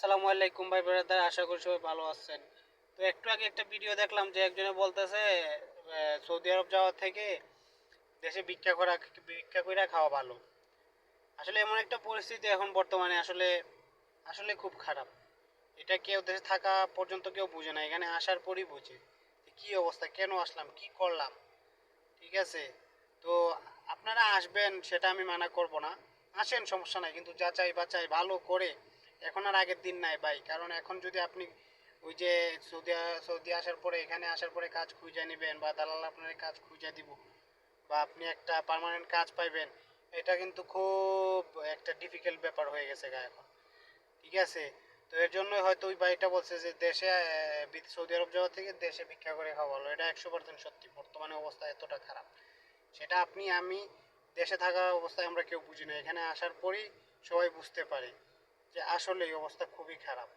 আসসালামু আলাইকুম ভাই ব্রাদার আশা করি সবাই ভালো আছেন। তো একটু আগে একটা ভিডিও দেখলাম যে একজনে বলতেছে সৌদি আরব যাওয়ার থেকে দেশে ভিক্ষা করা, ভিক্ষা কইরা খাওয়া ভালো। আসলে এমন একটা পরিস্থিতি এখন বর্তমানে, আসলে আসলে খুব খারাপ। এটা কেউ দেশে থাকা পর্যন্ত কেউ বুঝে না, এখানে আসার পরই বুঝে কি অবস্থা, কেন আসলাম, কি করলাম, ঠিক আছে? তো আপনারা আসবেন, সেটা আমি মানা করব না। আসেন, সমস্যা নাই, কিন্তু যা যাচাই বাচাই ভালো করে এখন আর আগের দিন নাই ভাই। কারণ এখন যদি আপনি ওই যে সৌদি সৌদি আসার পরে, এখানে আসার পরে কাজ খুঁজে নেবেন বা দালাল আপনার কাজ খুঁজে দিব বা আপনি একটা পার্মানেন্ট কাজ পাইবেন, এটা কিন্তু খুব একটা ডিফিকাল্ট ব্যাপার হয়ে গেছে গা এখন। ঠিক আছে? তো এর জন্য হয়তো ওই ভাইটা বলছে যে, দেশে সৌদি আরব যাওয়া থেকে দেশে ভিক্ষা করে খাওয়া ভালো। এটা একশো পার্সেন্ট সত্যি। বর্তমানে অবস্থা এতটা খারাপ। সেটা আপনি, আমি দেশে থাকা অবস্থায় আমরা কেউ বুঝি না। এখানে আসার পরই সবাই বুঝতে পারে। যে আসলে এই অবস্থা খুবই খারাপ।